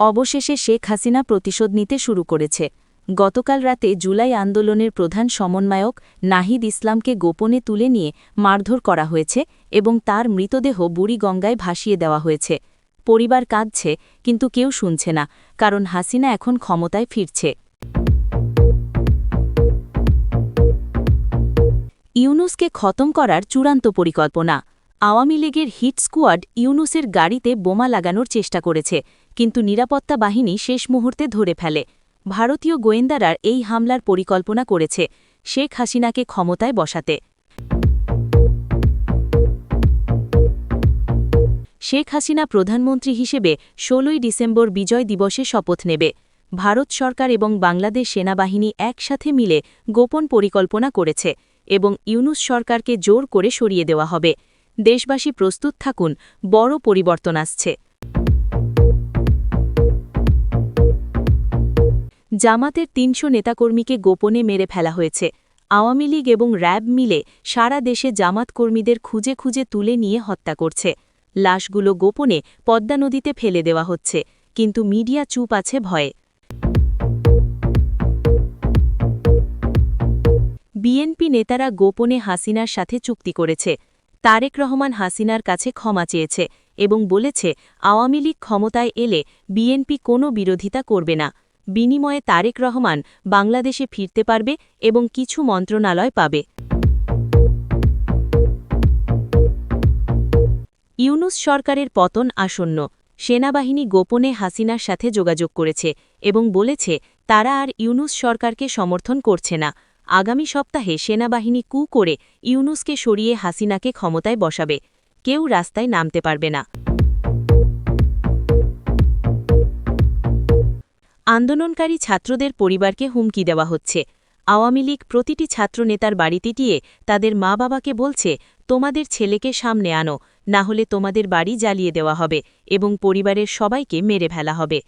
অবশেষে শেখ হাসিনা প্রতিশোধ নিতে শুরু করেছে। গতকাল রাতে জুলাই আন্দোলনের প্রধান সমন্বয়ক নাহিদ ইসলামকে গোপনে তুলে নিয়ে মারধর করা হয়েছে এবং তার মৃতদেহ বুড়িগঙ্গায় ভাসিয়ে দেওয়া হয়েছে। পরিবার কাঁদছে, কিন্তু কেউ শুনছে না, কারণ হাসিনা এখন ক্ষমতায় ফিরছে। ইউনুসকে খতম করার চূড়ান্ত পরিকল্পনা আওয়ামী লীগের হিট স্কোয়াড ইউনুসের গাড়িতে বোমা লাগানোর চেষ্টা করেছে, কিন্তু নিরাপত্তা বাহিনী শেষ মুহূর্তে ধরে ফেলে। ভারতীয় গোয়েন্দারা এই হামলার পরিকল্পনা করেছে, শেখ হাসিনাকে ক্ষমতায় বসাতে। শেখ হাসিনা প্রধানমন্ত্রী হিসেবে ষোলোই ডিসেম্বর বিজয় দিবসে শপথ নেবে। ভারত সরকার এবং বাংলাদেশ সেনাবাহিনী একসাথে মিলে গোপন পরিকল্পনা করেছে এবং ইউনুস সরকারকে জোর করে সরিয়ে দেওয়া হবে। দেশবাসী প্রস্তুত থাকুন, বড় পরিবর্তন আসছে। জামাতের তিনশো নেতাকর্মীকে গোপনে মেরে ফেলা হয়েছে। আওয়ামী লীগ এবং র্যাব মিলে সারা দেশে জামাত কর্মীদের খুঁজে খুঁজে তুলে নিয়ে হত্যা করছে। লাশগুলো গোপনে পদ্মা নদীতে ফেলে দেওয়া হচ্ছে, কিন্তু মিডিয়া চুপ আছে ভয়ে। বিএনপি নেতারা গোপনে হাসিনার সাথে চুক্তি করেছে। তারেক রহমান হাসিনার কাছে ক্ষমা চেয়েছে এবং বলেছে, আওয়ামী লীগ ক্ষমতায় এলে বিএনপি কোনো বিরোধিতা করবে না। বিনিময়ে তারেক রহমান বাংলাদেশে ফিরতে পারবে এবং কিছু মন্ত্রণালয় পাবে। ইউনুস সরকারের পতন আসন্ন। সেনাবাহিনী গোপনে হাসিনার সাথে যোগাযোগ করেছে এবং বলেছে, তারা আর ইউনুস সরকারকে সমর্থন করছে না। আগামী সপ্তাহে সেনাবাহিনী কু করে ইউনুসকে সরিয়ে হাসিনাকে ক্ষমতায় বসাবে। কেউ রাস্তায় নামতে পারবে না। আন্দোলনকারী ছাত্রদের পরিবারকে হুমকি দেওয়া হচ্ছে। আওয়ামী লীগ প্রতিটি ছাত্রনেতার বাড়িতে গিয়ে তাদের মা বাবাকে বলছে, তোমাদের ছেলেকে সামনে আনো, না হলে তোমাদের বাড়ি জ্বালিয়ে দেওয়া হবে এবং পরিবারের সবাইকে মেরে ফেলা হবে।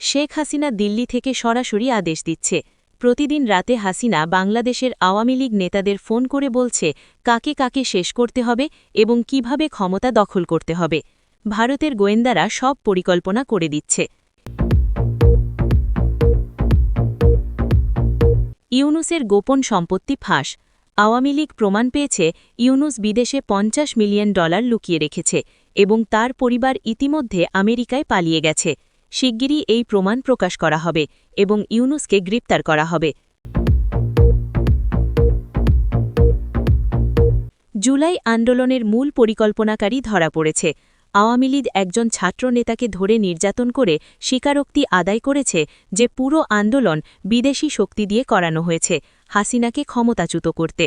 শেখ হাসিনা দিল্লি থেকে সরাসরি আদেশ দিচ্ছে। প্রতিদিন রাতে হাসিনা বাংলাদেশের আওয়ামী লীগ নেতাদের ফোন করে বলছে, কাকে কাকে শেষ করতে হবে এবং কীভাবে ক্ষমতা দখল করতে হবে। ভারতের গোয়েন্দারা সব পরিকল্পনা করে দিচ্ছে। ইউনুসের গোপন সম্পত্তি ফাঁস। আওয়ামী লীগ প্রমাণ পেয়েছে, ইউনুস বিদেশে পঞ্চাশ মিলিয়ন ডলার লুকিয়ে রেখেছে এবং তার পরিবার ইতিমধ্যে আমেরিকায় পালিয়ে গেছে। শিগগিরই এই প্রমাণ প্রকাশ করা হবে এবং ইউনুসকে গ্রেপ্তার করা হবে। জুলাই আন্দোলনের মূল পরিকল্পনাকারী ধরা পড়েছে। আওয়ামী লীগ একজন ছাত্রনেতাকে ধরে নির্যাতন করে স্বীকারোক্তি আদায় করেছে যে পুরো আন্দোলন বিদেশি শক্তি দিয়ে করানো হয়েছে, হাসিনাকে ক্ষমতাচ্যুত করতে।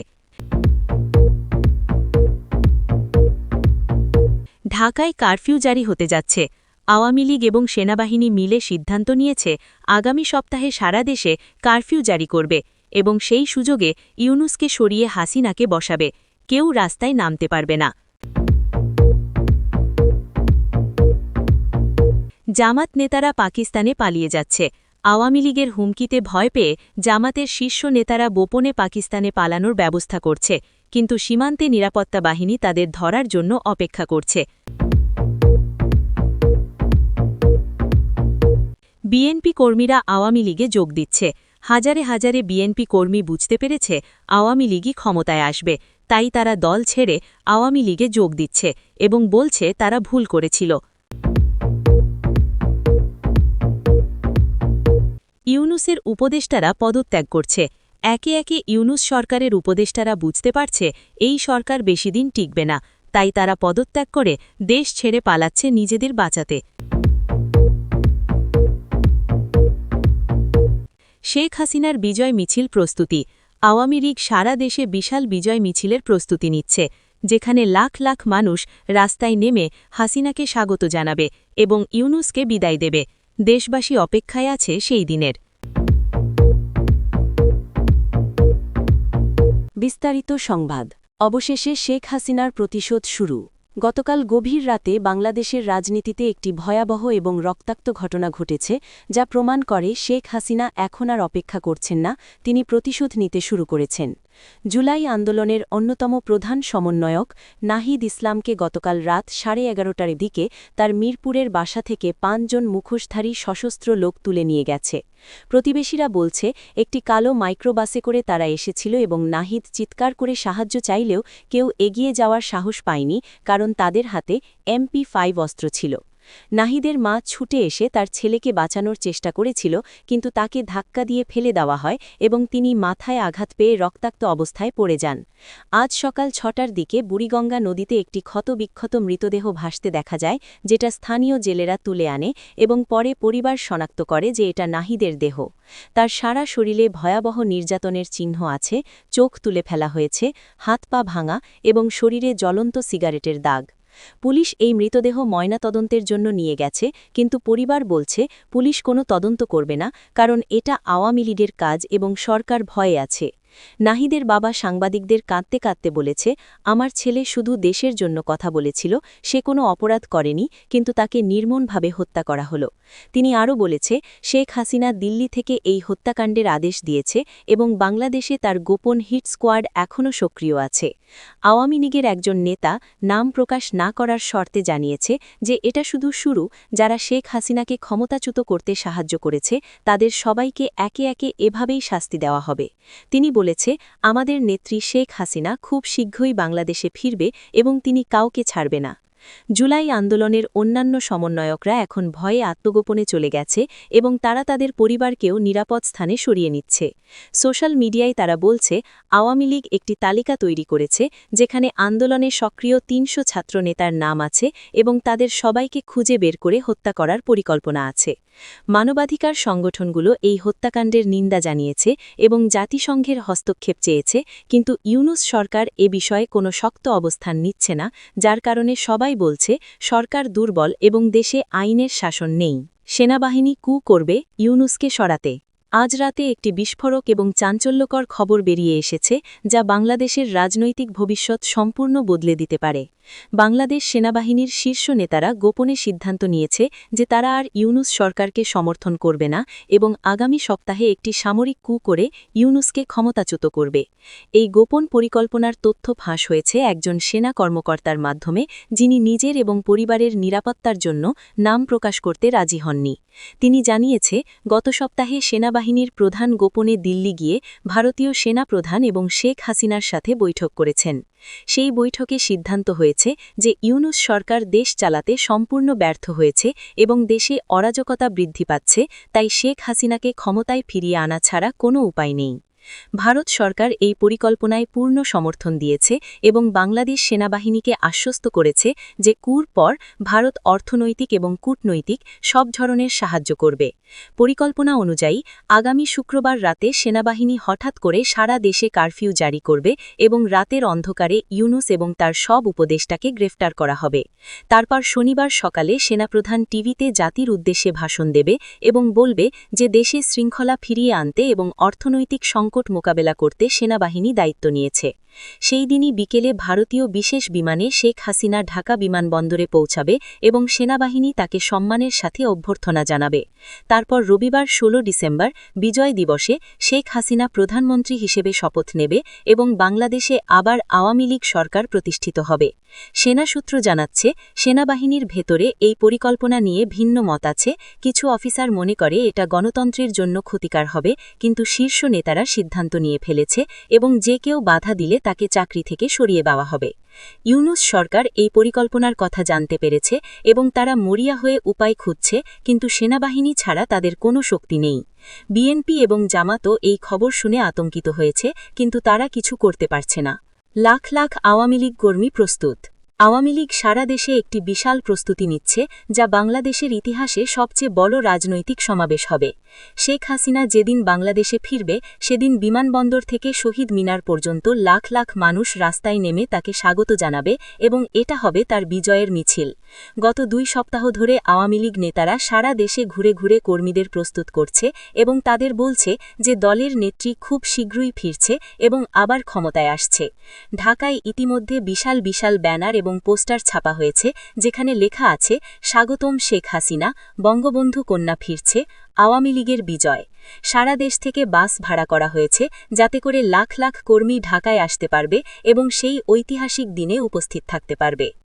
ঢাকায় কারফিউ জারি হতে যাচ্ছে। আওয়ামী লীগ এবং সেনাবাহিনী মিলে সিদ্ধান্ত নিয়েছে, আগামী সপ্তাহে সারা দেশে কারফিউ জারি করবে এবং সেই সুযোগে ইউনুসকে সরিয়ে হাসিনাকে বসাবে। কেউ রাস্তায় নামতে পারবে না। জামাত নেতারা পাকিস্তানে পালিয়ে যাচ্ছে। আওয়ামী লীগের হুমকিতে ভয় পেয়ে জামাতের শীর্ষ নেতারা গোপনে পাকিস্তানে পালানোর ব্যবস্থা করছে, কিন্তু সীমান্তে নিরাপত্তা বাহিনী তাদের ধরার জন্য অপেক্ষা করছে। বিএনপি কর্মীরা আওয়ামী লীগে যোগ দিচ্ছে। হাজারে হাজারে বিএনপি কর্মী বুঝতে পেরেছে, আওয়ামী লীগই ক্ষমতায় আসবে। তাই তারা দল ছেড়ে আওয়ামী লীগে যোগ দিচ্ছে এবং বলছে তারা ভুল করেছিল। ইউনুসের উপদেষ্টারা পদত্যাগ করছে। একে একে ইউনুস সরকারের উপদেষ্টারা বুঝতে পারছে, এই সরকার বেশিদিন টিকবে না। তাই তারা পদত্যাগ করে দেশ ছেড়ে পালাচ্ছে নিজেদের বাঁচাতে। শেখ হাসিনার বিজয় মিছিল প্রস্তুতি। আওয়ামী লীগ সারা দেশে বিশাল বিজয় মিছিলের প্রস্তুতি নিচ্ছে, যেখানে লাখ লাখ মানুষ রাস্তায় নেমে হাসিনাকে স্বাগত জানাবে এবং ইউনুসকে বিদায় দেবে। দেশবাসী অপেক্ষায় আছে সেই দিনের। বিস্তারিত সংবাদ। অবশেষে শেখ হাসিনার প্রতিশোধ শুরু। গতকাল গভীর রাতে বাংলাদেশের রাজনীতিতে একটি ভয়াবহ এবং রক্তাক্ত ঘটনা ঘটেছে, যা প্রমাণ করে শেখ হাসিনা এখন আর অপেক্ষা করছেন না, তিনি প্রতিশোধ নিতে শুরু করেছেন। জুলাই আন্দোলনের অন্যতম প্রধান সমন্বয়ক নাহিদ ইসলামকে গতকাল রাত সাড়ে এগারোটার দিকে তার মিরপুরের বাসা থেকে পাঁচজন মুখোশধারী সশস্ত্র লোক তুলে নিয়ে গেছে। প্রতিবেশীরা বলছে, একটি কালো মাইক্রোবাসে করে তারা এসেছিল এবং নাহিদ চিৎকার করে সাহায্য চাইলেও কেউ এগিয়ে যাওয়ার সাহস পায়নি, কারণ তাদের হাতে এমপি ফাইভ অস্ত্র ছিল। নাহিদের মা ছুটে এসে তার ছেলেকে বাঁচানোর চেষ্টা করেছিল, কিন্তু তাকে ধাক্কা দিয়ে ফেলে দেওয়া হয় এবং তিনি মাথায় আঘাত পেয়ে রক্তাক্ত অবস্থায় পড়ে যান। আজ সকাল ছটার দিকে বুড়িগঙ্গা নদীতে একটি ক্ষতবিক্ষত মৃতদেহ ভাসতে দেখা যায়, যেটা স্থানীয় জেলেরা তুলে আনে এবং পরে পরিবার শনাক্ত করে যে এটা নাহিদের দেহ। তার সারা শরীরে ভয়াবহ নির্যাতনের চিহ্ন আছে, চোখ তুলে ফেলা হয়েছে, হাত পা ভাঙা এবং শরীরে জ্বলন্ত সিগারেটের দাগ। পুলিশ এই মৃতদেহ ময়নাতদন্তের জন্য নিয়ে গেছে, কিন্তু পরিবার বলছে, পুলিশ কোনো তদন্ত করবে না, কারণ এটা আওয়ামী লীগের কাজ এবং সরকার ভয়ে আছে। নাহিদের বাবা সাংবাদিকদের কাঁদতে কাঁদতে বলেছে, আমার ছেলে শুধু দেশের জন্য কথা বলেছিল, সে কোনো অপরাধ করেনি, কিন্তু তাকে নির্মমভাবে হত্যা করা হল। তিনি আরও বলেছে, শেখ হাসিনা দিল্লি থেকে এই হত্যাকাণ্ডের আদেশ দিয়েছে এবং বাংলাদেশে তার গোপন হিট স্কোয়াড এখনও সক্রিয় আছে। আওয়ামী লীগের একজন নেতা নাম প্রকাশ না করার শর্তে জানিয়েছে যে এটা শুধু শুরু, যারা শেখ হাসিনাকে ক্ষমতাচ্যুত করতে সাহায্য করেছে, তাদের সবাইকে একে একে এভাবেই শাস্তি দেওয়া হবে। তিনি বলেছে, আমাদের নেত্রী শেখ হাসিনা খুব শীঘ্রই বাংলাদেশে ফিরবে এবং তিনি কাউকে ছাড়বে না। জুলাই আন্দোলনের অন্যান্য সমন্বয়করা এখন ভয়ে আত্মগোপনে চলে গেছে এবং তারা তাদের পরিবারকেও নিরাপদ স্থানে সরিয়ে নিচ্ছে। সোশ্যাল মিডিয়ায় তারা বলছে, আওয়ামী লীগ একটি তালিকা তৈরি করেছে যেখানে আন্দোলনে সক্রিয় তিনশো ছাত্র নেতার নাম আছে এবং তাদের সবাইকে খুঁজে বের করে হত্যা করার পরিকল্পনা আছে। মানবাধিকার সংগঠনগুলো এই হত্যাকাণ্ডের নিন্দা জানিয়েছে এবং জাতিসংঘের হস্তক্ষেপ চেয়েছে, কিন্তু ইউনুস সরকার এ বিষয়ে কোনো শক্ত অবস্থান নিচ্ছে না, যার কারণে সবাই বলছে, সরকার দুর্বল এবং দেশে আইনের শাসন নেই। সেনাবাহিনী কু করবে, ইউনুসকে সরাতে। আজ রাতে একটি বিস্ফোরক এবং চাঞ্চল্যকর খবর বেরিয়ে এসেছে, যা বাংলাদেশের রাজনৈতিক ভবিষ্যৎ সম্পূর্ণ বদলে দিতে পারে। বাংলাদেশ সেনাবাহিনীর শীর্ষ নেতারা গোপনে সিদ্ধান্ত নিয়েছে যে তারা আর ইউনুস সরকারকে সমর্থন করবে না এবং আগামী সপ্তাহে একটি সামরিক কু করে ইউনুসকে ক্ষমতাচ্যুত করবে। এই গোপন পরিকল্পনার তথ্য ফাঁস হয়েছে একজন সেনা কর্মকর্তার মাধ্যমে, যিনি নিজের এবং পরিবারের নিরাপত্তার জন্য নাম প্রকাশ করতে রাজি হননি। তিনি জানিয়েছে, গত সপ্তাহে সেনাবাহিনীর প্রধান গোপনে দিল্লি গিয়ে ভারতীয় সেনা প্রধান এবং শেখ হাসিনার সাথে বৈঠক করেছেন। সেই বৈঠকে সিদ্ধান্ত হয়েছে যে ইউনুস সরকার দেশ চালাতে সম্পূর্ণ ব্যর্থ হয়েছে এবং দেশে অরাজকতা বৃদ্ধি পাচ্ছে, তাই শেখ হাসিনাকে ক্ষমতায় ফিরিয়ে আনা ছাড়া কোনো উপায় নেই। ভারত সরকার এই পরিকল্পনায় পূর্ণ সমর্থন দিয়েছে এবং বাংলাদেশ সেনাবাহিনীকে আশ্বস্ত করেছে যে কুর পর ভারত অর্থনৈতিক এবং কূটনৈতিক সব ধরনের সাহায্য করবে। পরিকল্পনা অনুযায়ী, আগামী শুক্রবার রাতে সেনাবাহিনী হঠাৎ করে সারা দেশে কারফিউ জারি করবে এবং রাতের অন্ধকারে ইউনুস এবং তার সব উপদেষ্টাকে গ্রেফতার করা হবে। তারপর শনিবার সকালে সেনাপ্রধান টিভিতে জাতির উদ্দেশ্যে ভাষণ দেবে এবং বলবে যে দেশে শৃঙ্খলা ফিরিয়ে আনতে এবং অর্থনৈতিক সংকট মোকাবেলা করতে সেনাবাহিনী দায়িত্ব নিয়েছে। সেই দিনই বিকেলে ভারতীয় বিশেষ বিমানে শেখ হাসিনা ঢাকা বিমানবন্দরে পৌঁছাবে এবং সেনাবাহিনী তাকে সম্মানের সাথে অভ্যর্থনা জানাবে। তারপর রবিবার ১৬ ডিসেম্বর, বিজয় দিবসে শেখ হাসিনা প্রধানমন্ত্রী হিসেবে শপথ নেবে এবং বাংলাদেশে আবার আওয়ামী লীগ সরকার প্রতিষ্ঠিত হবে। সেনা সূত্র জানাচ্ছে, সেনাবাহিনীর ভেতরে এই পরিকল্পনা নিয়ে ভিন্ন মত আছে। কিছু অফিসার মনে করে এটা গণতন্ত্রের জন্য ক্ষতিকার হবে, কিন্তু শীর্ষ নেতারা সিদ্ধান্ত নিয়ে ফেলেছে এবং যে কেউ বাধা দিলে তাকে চাকরি থেকে সরিয়ে দেওয়া হবে। ইউনুস সরকার এই পরিকল্পনার কথা জানতে পেরেছে এবং তারা মরিয়া হয়ে উপায় খুঁজছে, কিন্তু সেনাবাহিনী ছাড়া তাদের কোনো শক্তি নেই। বিএনপি এবং জামাতও এই খবর শুনে আতঙ্কিত হয়েছে, কিন্তু তারা কিছু করতে পারছে না। লাখ লাখ আওয়ামী লীগ কর্মী প্রস্তুত। আওয়ামী লীগ সারা দেশে একটি বিশাল প্রস্তুতি নিচ্ছে, যা বাংলাদেশের ইতিহাসে সবচেয়ে বড় রাজনৈতিক সমাবেশ হবে। শেখ হাসিনা যেদিন বাংলাদেশে ফিরবে, সেদিন বিমানবন্দর থেকে শহীদ মিনার পর্যন্ত লাখ লাখ মানুষ রাস্তায় নেমে তাকে স্বাগত জানাবে এবং এটা হবে তার বিজয়ের মিছিল। গত দুই সপ্তাহ ধরে আওয়ামী লীগ নেতারা সারা দেশে ঘুরে ঘুরে কর্মীদের প্রস্তুত করছে এবং তাদের বলছে যে দলের নেত্রী খুব শীঘ্রই ফিরছে এবং আবার ক্ষমতায় আসছে। ঢাকায় ইতিমধ্যে বিশাল বিশাল ব্যানার এবং পোস্টার ছাপা হয়েছে, যেখানে লেখা আছে, স্বাগতম শেখ হাসিনা, বঙ্গবন্ধু কন্যা ফিরছে আওয়ামী লীগের বিজয়। সারা দেশ থেকে বাস ভাড়া করা হয়েছে, যাতে করে লাখ লাখ কর্মী ঢাকায় আসতে পারবে এবং সেই ঐতিহাসিক দিনে উপস্থিত থাকতে পারবে।